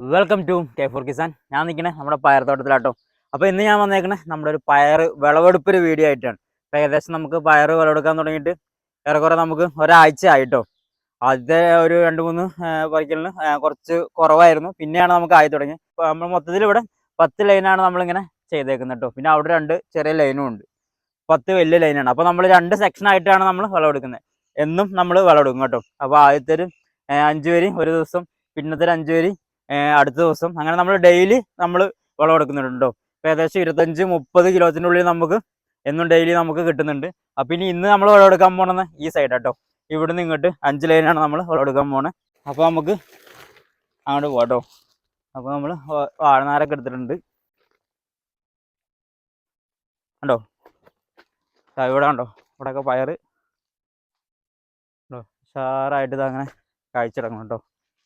Welcome to K for Kisan ഞാൻ നിൽക്കണേ നമ്മുടെ പയർ തോട്ടത്തിലാട്ടോ. അപ്പോൾ ഇന്ന് ഞാൻ വന്നേക്കണേ നമ്മുടെ ഒരു പയർ വിളവെടുപ്പ് ഒരു വീഡിയോ ആയിട്ടാണ്. അപ്പോൾ ഏകദേശം നമുക്ക് പയർ വിളവെടുക്കാൻ തുടങ്ങിയിട്ട് ഏറെക്കുറെ നമുക്ക് ഒരാഴ്ച ആയിട്ടോ. ആദ്യത്തെ ഒരു രണ്ട് മൂന്ന് പറിക്കലിന് കുറച്ച് കുറവായിരുന്നു. പിന്നെയാണ് നമുക്ക് ആയി തുടങ്ങി അപ്പോൾ നമ്മൾ മൊത്തത്തിൽ ഇവിടെ പത്ത് ലൈനാണ് നമ്മളിങ്ങനെ ചെയ്തേക്കുന്നത് കേട്ടോ പിന്നെ അവിടെ രണ്ട് ചെറിയ ലൈനും ഉണ്ട്. പത്ത് വലിയ ലൈനാണ്. അപ്പോൾ നമ്മൾ രണ്ട് സെക്ഷൻ ആയിട്ടാണ് നമ്മൾ വിളവെടുക്കുന്നത്. എന്നും നമ്മൾ വിളവെടുക്കും കേട്ടോ. അപ്പോൾ ആദ്യത്തെ ഒരു അഞ്ച് വരി ഒരു ദിവസം പിന്നത്തെ ഒരു അഞ്ച് വരി അടുത്ത ദിവസം. അങ്ങനെ നമ്മൾ ഡെയിലി നമ്മൾ വളം എടുക്കുന്നുണ്ടോ? ഇപ്പം ഏകദേശം ഇരുപത്തഞ്ച് മുപ്പത് കിലോത്തിന്റെ ഉള്ളിൽ നമുക്ക് എന്നും ഡെയിലി നമുക്ക് കിട്ടുന്നുണ്ട്. അപ്പം ഇനി ഇന്ന് നമ്മൾ വളം എടുക്കാൻ പോകണമെന്ന് ഈ സൈഡ് കേട്ടോ ഇവിടുന്ന് ഇങ്ങോട്ട് അഞ്ച് ലൈനാണ് നമ്മൾ വളം എടുക്കാൻ പോണത് അപ്പോൾ നമുക്ക് അങ്ങോട്ട് പോകട്ടോ അപ്പോൾ നമ്മൾ വാഴനാരൊക്കെ എടുത്തിട്ടുണ്ട്. കണ്ടോ? ഇവിടെ കണ്ടോ? ഇവിടെയൊക്കെ പയർ ഉഷാറായിട്ട് ഇത് അങ്ങനെ കാഴ്ചടക്കണം കേട്ടോ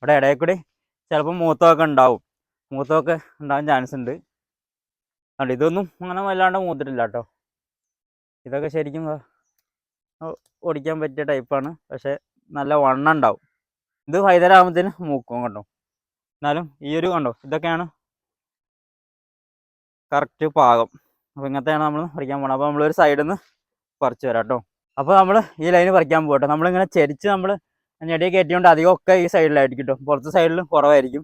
ഇവിടെ ഇടയിൽ കൂടി ചിലപ്പോൾ മൂത്തമൊക്കെ ഉണ്ടാവും. മൂത്തമൊക്കെ ഉണ്ടാവാൻ ചാൻസ് ഉണ്ട്. അതുകൊണ്ട് ഇതൊന്നും അങ്ങനെ വല്ലാണ്ട് മൂത്തിട്ടില്ല കേട്ടോ. ഇതൊക്കെ ശരിക്കും ഓടിക്കാൻ പറ്റിയ ടൈപ്പാണ് പക്ഷേ നല്ല വണ്ണം ഉണ്ടാവും. ഇത് വൈകുന്നേരം ആകുമ്പോഴത്തേന് മൂക്കും കണ്ടോ. എന്നാലും ഈ ഒരു കണ്ടോ ഇതൊക്കെയാണ് കറക്റ്റ് പാകം. അപ്പോൾ ഇങ്ങനത്തെയാണ് നമ്മൾ പറിക്കാൻ പോകുന്നത് അപ്പോൾ നമ്മളൊരു സൈഡിൽ നിന്ന് പറിച്ച് വരാം കേട്ടോ. അപ്പോൾ നമ്മൾ ഈ ലൈന് പറിക്കാൻ പോകട്ടോ നമ്മളിങ്ങനെ ചരിച്ച് നമ്മൾ ഞെടിയെ കയറ്റിയോണ്ട് അധികം ഒക്കെ ഈ സൈഡിലായിരിക്കും കേട്ടോ പുറത്തെ സൈഡിലും കുറവായിരിക്കും.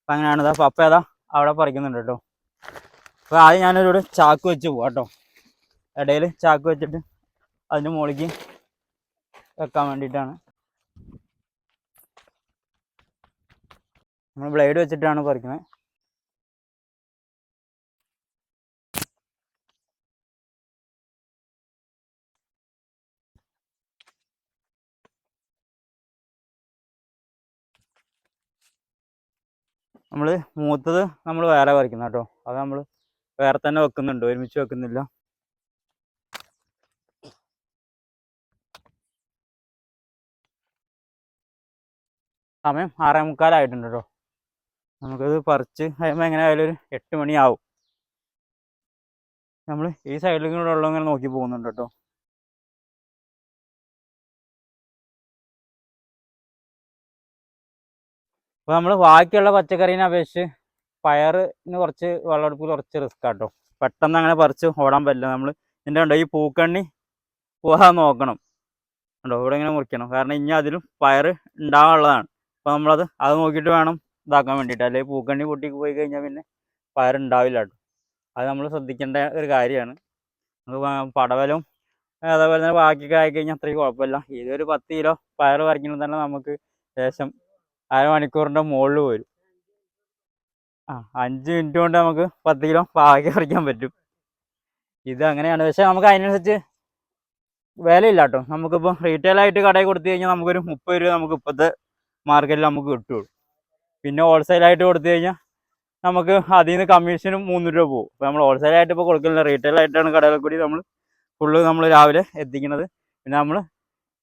അപ്പം അങ്ങനെയാണ് അപ്പം അപ്പം ഏതാ? അവിടെ പറിക്കുന്നുണ്ട് കേട്ടോ അപ്പോൾ ആദ്യം ഞാനൊരു ചാക്ക് വെച്ച് പോവാം കേട്ടോ ഇടയിൽ ചാക്ക് വെച്ചിട്ട് അതിന്റെ മുകളിലേക്ക് വെക്കാൻ വേണ്ടിയിട്ടാണ്. നമ്മൾ ബ്ലേഡ് വെച്ചിട്ടാണ് പറിക്കുന്നത് നമ്മൾ മൂത്തത് നമ്മൾ വേറെ പറിക്കുന്ന കേട്ടോ. അത് നമ്മൾ വേറെ തന്നെ വെക്കുന്നുണ്ട്. ഒരുമിച്ച് വെക്കുന്നില്ല. സമയം ആറേ മുക്കാലായിട്ടുണ്ട് കേട്ടോ. നമുക്കത് പറിച്ച് കഴിയുമ്പോൾ എങ്ങനെ ആയാലും ഒരു എട്ട് മണിയാവും. നമ്മൾ ഈ സൈഡിൽ കൂടെ ഉള്ള ഇങ്ങനെ നോക്കി പോകുന്നുണ്ട് കേട്ടോ. അപ്പോൾ നമ്മൾ ബാക്കിയുള്ള പച്ചക്കറീനെ അപേക്ഷിച്ച് പയറിന് കുറച്ച് വെള്ളമെടുപ്പിൽ കുറച്ച് റിസ്ക് ആട്ടോ. പെട്ടെന്ന് അങ്ങനെ പറിച്ച് ഓടാൻ പറ്റില്ല. നമ്മൾ ഇതിന്റെ ഉണ്ടോ ഈ പൂക്കണ്ണി പോകാൻ നോക്കണം. ഉണ്ടോ ഇവിടെ ഇങ്ങനെ മുറിക്കണം. കാരണം ഇനി അതിലും പയർ ഉണ്ടാകാനുള്ളതാണ്. അപ്പോൾ നമ്മളത് അത് നോക്കിയിട്ട് വേണം ഇതാക്കാൻ വേണ്ടിയിട്ട്. അല്ലെങ്കിൽ പൂക്കണ്ണി പൊട്ടി പോയി കഴിഞ്ഞാൽ പിന്നെ പയർ ഉണ്ടാവില്ല കേട്ടോ. അത് നമ്മൾ ശ്രദ്ധിക്കേണ്ട ഒരു കാര്യമാണ്. പടവലും അതേപോലെ തന്നെ ബാക്കിയൊക്കെ ആയി കഴിഞ്ഞാൽ അത്രയും കുഴപ്പമില്ല ഇതൊരു പത്ത് കിലോ പയർ പറിക്കുന്നത് തന്നെ നമുക്ക് ഏകദേശം അരമണിക്കൂറിന്റെ മുകളിൽ വരും ആ അഞ്ച് മിനിറ്റ് കൊണ്ട് നമുക്ക് പത്ത് കിലോ പാകി പറിക്കാൻ പറ്റും. ഇത് അങ്ങനെയാണ്. പക്ഷെ നമുക്ക് അതിനനുസരിച്ച് വിലയില്ല കേട്ടോ നമുക്കിപ്പോൾ റീറ്റെയിൽ ആയിട്ട് കടയിൽ കൊടുത്തു കഴിഞ്ഞാൽ നമുക്കൊരു മുപ്പത് രൂപ നമുക്ക് ഇപ്പോഴത്തെ മാർക്കറ്റിൽ നമുക്ക് കിട്ടുള്ളൂ. പിന്നെ ഹോൾസെയിലായിട്ട് കൊടുത്തു കഴിഞ്ഞാൽ നമുക്ക് അതിൽ നിന്ന് കമ്മീഷനും മൂന്ന് രൂപ പോകും അപ്പോൾ നമ്മൾ ഹോൾസെയിലായിട്ട് ഇപ്പോൾ കൊടുക്കുന്നില്ല റീറ്റെയിൽ ആയിട്ടാണ് കടകളിൽ കൂടി നമ്മൾ ഫുള്ള് നമ്മൾ രാവിലെ എത്തിക്കുന്നത്. പിന്നെ നമ്മൾ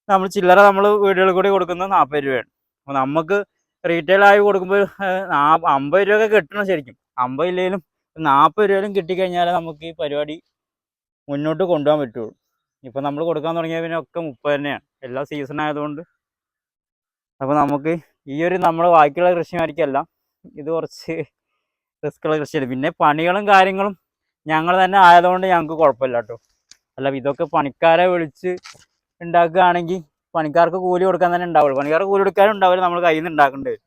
നമ്മൾ ചില്ലറ നമ്മൾ വീടുകളിൽ കൂടി കൊടുക്കുന്നത് നാൽപ്പത് രൂപയാണ്. അപ്പോൾ നമുക്ക് റീറ്റെയിൽ ആയി കൊടുക്കുമ്പോൾ അമ്പത് രൂപയൊക്കെ കിട്ടണം ശരിക്കും. അമ്പത് ഇല്ലെങ്കിലും നാൽപ്പത് രൂപയിലും കിട്ടിക്കഴിഞ്ഞാൽ നമുക്ക് ഈ പരിപാടി മുന്നോട്ട് കൊണ്ടുപോകാൻ പറ്റുള്ളൂ. ഇപ്പം നമ്മൾ കൊടുക്കാൻ തുടങ്ങിയ പിന്നെ ഒക്കെ മുപ്പത് തന്നെയാണ്. എല്ലാ സീസൺ ആയതുകൊണ്ട്. അപ്പോൾ നമുക്ക് ഈ ഒരു നമ്മൾ ബാക്കിയുള്ള കൃഷിമാർക്കല്ല ഇത് കുറച്ച് റിസ്ക്കുള്ള കൃഷിയാണ്. പിന്നെ പണികളും കാര്യങ്ങളും ഞങ്ങൾ തന്നെ ആയതുകൊണ്ട് ഞങ്ങൾക്ക് കുഴപ്പമില്ല കേട്ടോ. അല്ല ഇതൊക്കെ പണിക്കാരെ വിളിച്ച് ഉണ്ടാക്കുകയാണെങ്കിൽ പണിക്കാർക്ക് കൂലി കൊടുക്കാൻ തന്നെ ഉണ്ടാവുള്ളൂ. പണിക്കാർക്ക് കൂലി കൊടുക്കാനും ഉണ്ടാവില്ല. നമ്മൾ കയ്യിൽ നിന്ന് ഉണ്ടാക്കേണ്ടി വരും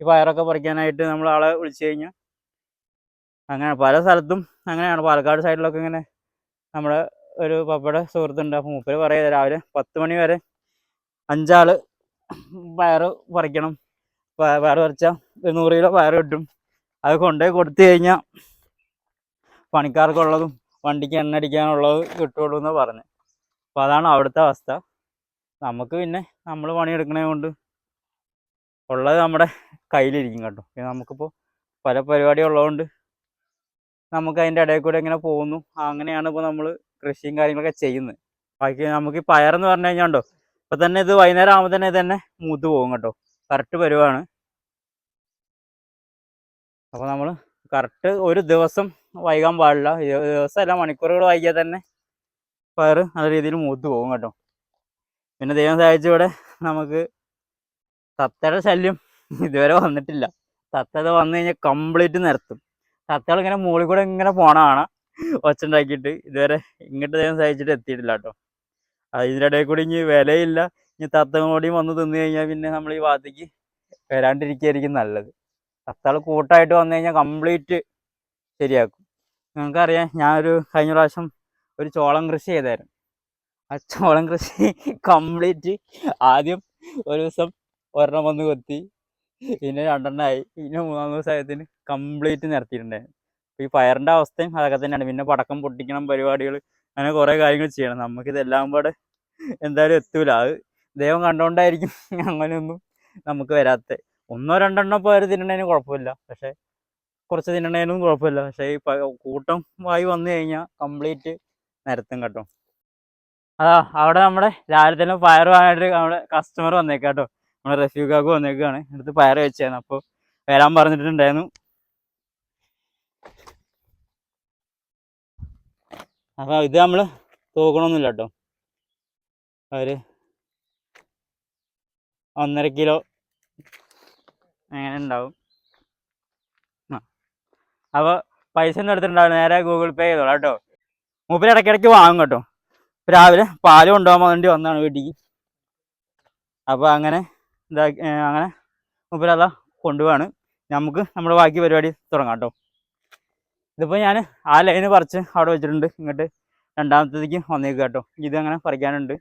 ഈ പയറൊക്കെ പറിക്കാനായിട്ട് നമ്മൾ ആളെ വിളിച്ചു കഴിഞ്ഞാൽ അങ്ങനെ പല സ്ഥലത്തും അങ്ങനെയാണ്. പാലക്കാട് സൈഡിലൊക്കെ ഇങ്ങനെ നമ്മുടെ ഒരു പപ്പയുടെ സുഹൃത്തുണ്ട്. അപ്പോൾ മൂപ്പര് പറയുക രാവിലെ പത്ത് മണി വരെ അഞ്ചാൾ പയറ് പറിക്കണം. പയറ് പറിച്ചാൽ ഒരു നൂറ് കിലോ പയറ് കിട്ടും. അത് കൊണ്ടുപോയി കൊടുത്തു കഴിഞ്ഞാൽ പണിക്കാർക്കുള്ളതും വണ്ടിക്ക് എണ്ണ അടിക്കാനുള്ളത് കിട്ടുള്ളൂ എന്ന് പറഞ്ഞു. അപ്പോൾ അതാണ് അവിടുത്തെ അവസ്ഥ. നമുക്ക് പിന്നെ നമ്മൾ പണിയെടുക്കണേ കൊണ്ട് ഉള്ളത് നമ്മുടെ കയ്യിലിരിക്കും കേട്ടോ. പിന്നെ നമുക്കിപ്പോൾ പല പരിപാടി ഉള്ളതുകൊണ്ട് നമുക്ക് അതിന്റെ ഇടയിൽ കൂടെ ഇങ്ങനെ പോകുന്നു. അങ്ങനെയാണ് ഇപ്പോൾ നമ്മൾ കൃഷിയും കാര്യങ്ങളൊക്കെ ചെയ്യുന്നത്. ബാക്കി നമുക്ക് ഈ പയറെന്ന് പറഞ്ഞു കഴിഞ്ഞാൽ ഉണ്ടോ ഇപ്പം തന്നെ ഇത് വൈകുന്നേരം ആകുമ്പോൾ തന്നെ ഇതന്നെ തന്നെ മൂത്ത് പോകും കേട്ടോ. കറക്റ്റ് വരുവാണ് അപ്പോൾ നമ്മൾ കറക്റ്റ് ഒരു ദിവസം വൈകാൻ പാടില്ല. ദിവസം എല്ലാ മണിക്കൂറുകൾ വൈകിയാൽ തന്നെ പയർ നല്ല രീതിയിൽ മൂത്ത് പോകും കേട്ടോ. പിന്നെ ദൈവം സഹായിച്ചിവിടെ നമുക്ക് തത്തയുടെ ശല്യം ഇതുവരെ വന്നിട്ടില്ല. തത്തത് വന്നു കഴിഞ്ഞാൽ കംപ്ലീറ്റ് നിരത്തും തത്തകൾ ഇങ്ങനെ മുകളിൽ കൂടെ ഇങ്ങനെ പോണ കാണാം. ഒച്ച ഉണ്ടാക്കിയിട്ട് ഇതുവരെ ഇങ്ങോട്ട് ദൈവം സഹിച്ചിട്ട് എത്തിയിട്ടില്ല കേട്ടോ. അത് ഇതിനിടയിൽ കൂടി ഇനി വിലയില്ല. ഇനി തത്ത കൂടിയും വന്ന് തിന്നു കഴിഞ്ഞാൽ പിന്നെ നമ്മൾ ഈ ഭാഗത്തേക്ക് വരാണ്ടിരിക്കുകയായിരിക്കും നല്ലത്. തത്തകൾ കൂട്ടായിട്ട് വന്നു കഴിഞ്ഞാൽ കംപ്ലീറ്റ് ശരിയാക്കും. നിങ്ങൾക്കറിയാം ഞാനൊരു കഴിഞ്ഞ പ്രാവശ്യം ഒരു ചോളം കൃഷി ചെയ്തായിരുന്നു. ആ കൃഷി കംപ്ലീറ്റ്. ആദ്യം ഒരു ദിവസം ഒരെണ്ണം വന്ന് കൊത്തി. പിന്നെ രണ്ടെണ്ണമായി പിന്നെ മൂന്നാം ദിവസമായതിന് കംപ്ലീറ്റ് നിരത്തിയിട്ടുണ്ടായിരുന്നു അപ്പോൾ ഈ പയറിന്റെ അവസ്ഥയും അതൊക്കെ തന്നെയാണ്. പിന്നെ പടക്കം പൊട്ടിക്കണം പരിപാടികൾ അങ്ങനെ കുറേ കാര്യങ്ങൾ ചെയ്യണം. നമുക്ക് ഇതെല്ലാം പാടെ എന്തായാലും എത്തൂല. അത് ദൈവം കണ്ടുകൊണ്ടായിരിക്കും അങ്ങനെയൊന്നും നമുക്ക് വരാത്ത. ഒന്നോ രണ്ടെണ്ണോ പേര് തിന്നണേനും കുഴപ്പമില്ല. പക്ഷേ കുറച്ച് തിന്നണേനും കുഴപ്പമില്ല. പക്ഷേ ഈ കൂട്ടം വായി വന്നു കഴിഞ്ഞാൽ കംപ്ലീറ്റ് നിരത്തും കേട്ടോ. അതാ അവിടെ നമ്മുടെ രാവിലെ തന്നെ പയർ വാങ്ങാനായിട്ട് നമ്മുടെ കസ്റ്റമർ വന്നേക്കാം കേട്ടോ നമ്മുടെ റഫീഖാക്ക് വന്നേക്കാണ് അടുത്ത് പയർ വെച്ചായിരുന്നു അപ്പോൾ വരാൻ പറഞ്ഞിട്ടുണ്ടായിരുന്നു. അപ്പോൾ ഇത് നമ്മൾ തൂക്കണമൊന്നുമില്ല കേട്ടോ ഒരു ഒന്നര കിലോ അങ്ങനെ ഉണ്ടാവും. അപ്പൊ അപ്പോൾ പൈസ ഒന്നും എടുത്തിട്ടുണ്ടാവും നേരെ ഗൂഗിൾ പേ ചെയ്തോളാം കേട്ടോ. മൂപ്പര് ഇടയ്ക്കിടയ്ക്ക് വാങ്ങും കേട്ടോ. രാവിലെ പാൽ കൊണ്ടുപോകാൻ വേണ്ടി വന്നതാണ് വീട്ടിക്ക്. അപ്പോൾ അങ്ങനെ ഇതാ അങ്ങനെ മുപ്പരാ കൊണ്ടുപോവാണ്. നമുക്ക് നമ്മുടെ ബാക്കി പരിപാടി തുടങ്ങാം കേട്ടോ. ഇതിപ്പോൾ ഞാൻ ആ ലൈന് പറിച്ച് അവിടെ വെച്ചിട്ടുണ്ട്. ഇങ്ങോട്ട് രണ്ടാമത്തേക്ക് വന്നേക്കുക കേട്ടോ. ഇത് അങ്ങനെ പറിക്കാനുണ്ട്.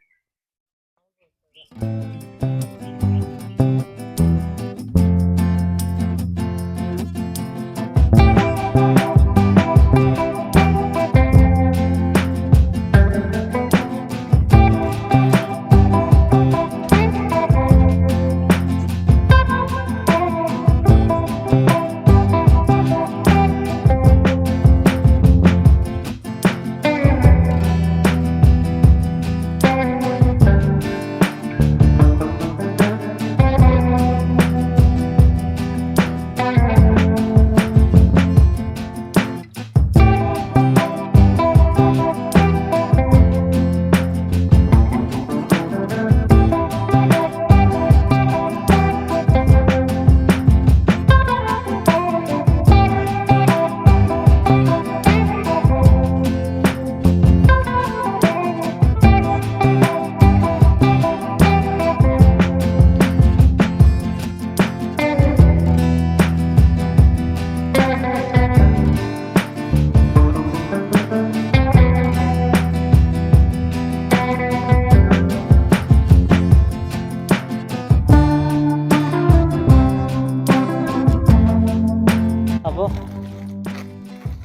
അപ്പോൾ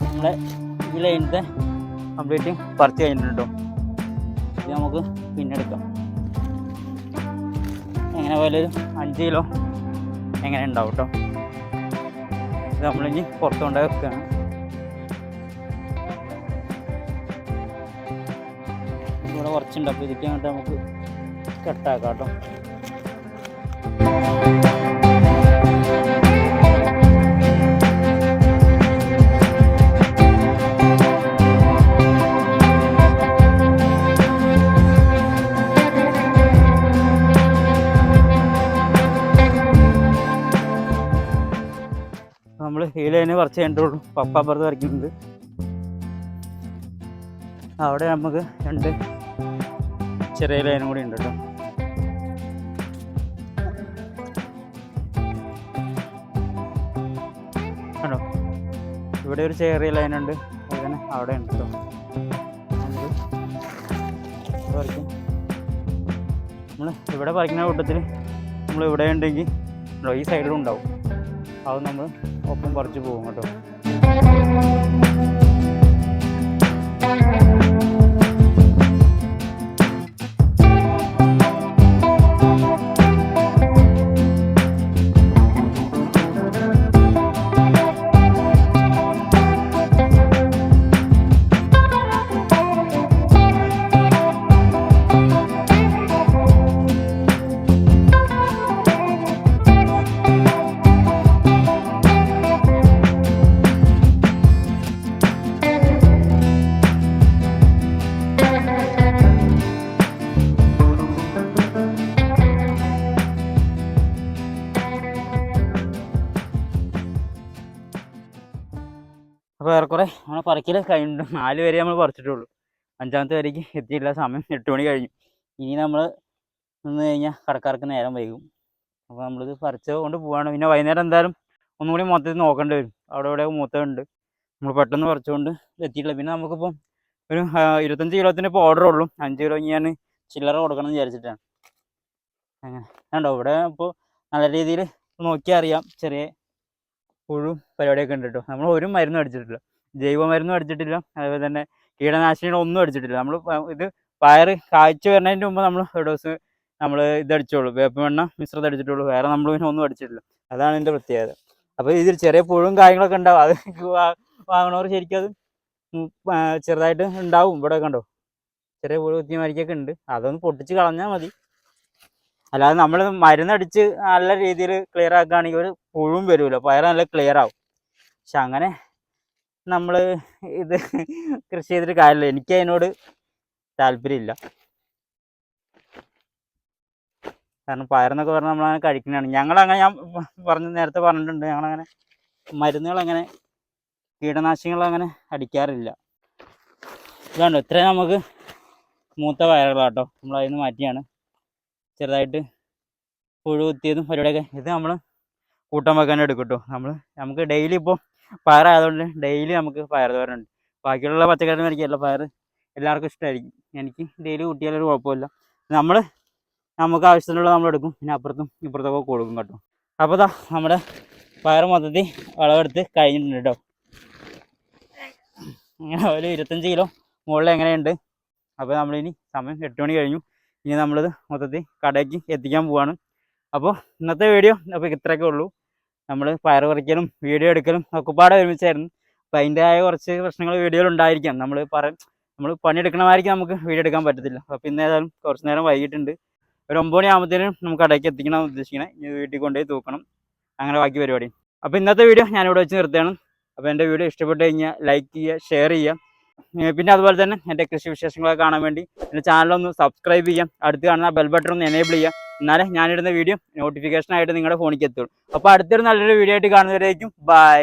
നമ്മളെ ഈ ലൈനത്തെ കംപ്ലീറ്റ് പറിച്ച് കഴിഞ്ഞിട്ടുണ്ട്? ഇത് നമുക്ക് പിന്നെ എടുക്കാം. എങ്ങനെ പോലെ ഒരു അഞ്ച് കിലോ എങ്ങനെ ഉണ്ടാവും കേട്ടോ ഇത് നമ്മളിനി പുറത്തു കൊണ്ടുപോയി വെക്കുകയാണ് ഇവിടെ കുറച്ചുണ്ട് അപ്പോൾ ഇതൊക്കെ അങ്ങോട്ട് നമുക്ക് കട്ടാക്കാം കേട്ടോ നമ്മൾ ഈ ലൈന് കുറച്ച് കഴിഞ്ഞിട്ടുള്ളൂ പപ്പ അപ്പുറത്ത് വരയ്ക്കുന്നത് അവിടെ നമുക്ക് രണ്ട് ചെറിയ ലൈനും കൂടി ഉണ്ട് കേട്ടോ. കണ്ടോ? ഇവിടെ ഒരു ചെറിയ ഉണ്ട്. അതുപോലെ അവിടെ ഉണ്ട് കേട്ടോ. നമ്മൾ ഇവിടെ പറിക്കുന്ന കൂട്ടത്തിൽ നമ്മൾ ഇവിടെ ഉണ്ടെങ്കിൽ ഉണ്ടോ, ഈ സൈഡിലും ഉണ്ടാവും. അത് നമ്മൾ ഒപ്പം പറിച്ചു പോകും കേട്ടോ. അപ്പോൾ ഏറെക്കുറെ നമ്മൾ പറിക്കൽ കഴിഞ്ഞു നാല് വരെ നമ്മൾ പറിച്ചിട്ടുള്ളൂ. അഞ്ചാമത്തെ വരേക്ക് എത്തിയില്ല സമയം എട്ട് മണി കഴിഞ്ഞു. ഇനി നമ്മൾ നിന്ന് കഴിഞ്ഞാൽ കടക്കാർക്ക് നേരം വൈകും. അപ്പോൾ നമ്മളിത് പറിച്ചത് കൊണ്ട് പോവാണ്. പിന്നെ വൈകുന്നേരം എന്തായാലും ഒന്നുകൂടി മൊത്തത്തിൽ നോക്കേണ്ടി വരും. അവിടെ ഇവിടെ മൂത്തമുണ്ട് നമ്മൾ പെട്ടെന്ന് പറിച്ചുകൊണ്ട് എത്തിയിട്ടില്ല. പിന്നെ നമുക്കിപ്പം ഒരു ഇരുപത്തഞ്ച് കിലോത്തിന് ഇപ്പോൾ ഓർഡർ ഉള്ളൂ. അഞ്ച് കിലോ ഞാൻ ചില്ലറ കൊടുക്കണം എന്ന് വിചാരിച്ചിട്ടാണ്. അങ്ങനെ. കണ്ടോ? ഇവിടെ ഇപ്പോൾ നല്ല രീതിയിൽ നോക്കിയാൽ അറിയാം ചെറിയ പുഴു പരിപാടിയൊക്കെ ഉണ്ട് കേട്ടോ നമ്മൾ ഒരു മരുന്നും അടിച്ചിട്ടില്ല. ജൈവ മരുന്നും അടിച്ചിട്ടില്ല. അതുപോലെ തന്നെ കീടനാശിനികളൊന്നും അടിച്ചിട്ടില്ല. നമ്മൾ ഇത് പയറ് കായ്ച്ചു വരുന്നതിന്റെ മുമ്പ് നമ്മൾ ദിവസം നമ്മൾ ഇത് അടിച്ചോളൂ വേപ്പെണ്ണ മിശ്രിതം അടിച്ചിട്ടുള്ളൂ. വേറെ നമ്മൾ പിന്നെ ഒന്നും അടിച്ചിട്ടില്ല. അതാണ് എന്റെ പ്രത്യേകത. അപ്പോൾ ഇതിൽ ചെറിയ പുഴുവും കാര്യങ്ങളൊക്കെ ഉണ്ടാവും. അത് വാങ്ങണവർ ശരിക്കും അത് ചെറുതായിട്ട് ഉണ്ടാവും. ഇവിടെ കണ്ടോ? ചെറിയ പുഴു കുത്തിയ മരിക്കൊക്കെ ഉണ്ട്. അതൊന്ന് പൊട്ടിച്ച് കളഞ്ഞാൽ മതി. അല്ലാതെ നമ്മൾ മരുന്നടിച്ച് നല്ല രീതിയിൽ ക്ലിയർ ആക്കുകയാണെങ്കിൽ ഒരു പുഴുവും വരുമല്ലോ പയർ നല്ല ക്ലിയർ ആവും. പക്ഷെ അങ്ങനെ നമ്മൾ ഇത് കൃഷി ചെയ്തിട്ട് കാര്യമില്ല. എനിക്ക് അതിനോട് താല്പര്യമില്ല. കാരണം പയറെന്നൊക്കെ പറഞ്ഞാൽ നമ്മളങ്ങനെ കഴിക്കുന്നതാണ്. ഞങ്ങളങ്ങനെ ഞാൻ പറഞ്ഞ് നേരത്തെ പറഞ്ഞിട്ടുണ്ട്. ഞങ്ങളങ്ങനെ മരുന്നുകളങ്ങനെ കീടനാശിനികളങ്ങനെ അടിക്കാറില്ല. ഇതാണ്ടോ ഇത്രയും നമുക്ക് മൂത്ത പയറുകളാട്ടോ നമ്മൾ അതിൽ നിന്ന് മാറ്റിയാണ്. ചെറുതായിട്ട് പുഴു കുത്തിയതും പരിപാടിയൊക്കെ. ഇത് നമ്മൾ കൂട്ടം വെക്കാൻ എടുക്കും കേട്ടോ നമ്മൾ നമുക്ക് ഡെയിലി ഇപ്പോൾ പയറായതുകൊണ്ട് ഡെയിലി നമുക്ക് പയർ തോരനുണ്ട് ബാക്കിയുള്ള പച്ചക്കറി മേടിക്കല്ല പയർ എല്ലാവർക്കും ഇഷ്ടമായിരിക്കും എനിക്ക് ഡെയിലി കൂട്ടിയാലൊരു കുഴപ്പമില്ല. നമ്മൾ നമുക്ക് ആവശ്യത്തിനുള്ള നമ്മൾ എടുക്കും. പിന്നെ അപ്പുറത്തും ഇപ്പുറത്തൊക്കെ കൊടുക്കും കേട്ടോ. അപ്പോൾ ദാ നമ്മുടെ പയർ മൊത്തത്തിൽ വിളവെടുത്ത് കഴിഞ്ഞിട്ടുണ്ട് കേട്ടോ. ഇങ്ങനെ ഒരു ഇരുപത്തഞ്ച് കിലോ മുകളിൽ എങ്ങനെയുണ്ട്? അപ്പോൾ നമ്മളിനി സമയം എട്ട് മണി കഴിഞ്ഞു. ഇനി നമ്മളിത് മൊത്തത്തിൽ കടയ്ക്ക് എത്തിക്കാൻ പോവാണ്. അപ്പോൾ ഇന്നത്തെ വീഡിയോ അപ്പോൾ ഇത്രയൊക്കെ ഉള്ളൂ. നമ്മൾ പയർ പറിക്കലും വീഡിയോ എടുക്കലും ഒക്കെ പാടെ ഒരുമിച്ചായിരുന്നു. അപ്പം അതിന്റെതായ കുറച്ച് പ്രശ്നങ്ങൾ വീഡിയോയിൽ ഉണ്ടായിരിക്കാം. നമ്മൾ പറ നമ്മൾ പണിയെടുക്കണമായിരിക്കും നമുക്ക് വീഡിയോ എടുക്കാൻ പറ്റത്തില്ല. അപ്പോൾ ഇന്ന് ഏതായാലും കുറച്ച് നേരം വൈകിട്ടുണ്ട്. ഒരു ഒമ്പത് മണി ആകുമ്പോഴത്തേനും നമുക്ക് കടയ്ക്ക് എത്തിക്കണം ഉദ്ദേശിക്കണേ. ഇനി വീട്ടിൽ കൊണ്ടുപോയി തൂക്കണം. അങ്ങനെ ബാക്കി പരിപാടി. അപ്പോൾ ഇന്നത്തെ വീഡിയോ ഞാനിവിടെ വെച്ച് നിർത്തുകയാണ്. അപ്പോൾ എന്റെ വീഡിയോ ഇഷ്ടപ്പെട്ട് കഴിഞ്ഞാൽ ലൈക്ക് ചെയ്യുക ഷെയർ ചെയ്യുക. പിന്നെ അതുപോലെ തന്നെ എന്റെ കൃഷി വിശേഷങ്ങളൊക്കെ കാണാൻ വേണ്ടി എന്റെ ചാനലൊന്ന് സബ്സ്ക്രൈബ് ചെയ്യാം. അടുത്ത് കാണുന്ന ബെൽ ബട്ടൺ ഒന്ന് എനേബിൾ ചെയ്യാം. എന്നാലേ ഞാനിടുന്ന വീഡിയോ നോട്ടിഫിക്കേഷൻ ആയിട്ട് നിങ്ങളുടെ ഫോണിലേക്ക് എത്തുള്ളൂ. അപ്പോൾ അടുത്തൊരു നല്ലൊരു വീഡിയോ ആയിട്ട് കാണുന്നവരേക്കും ബൈ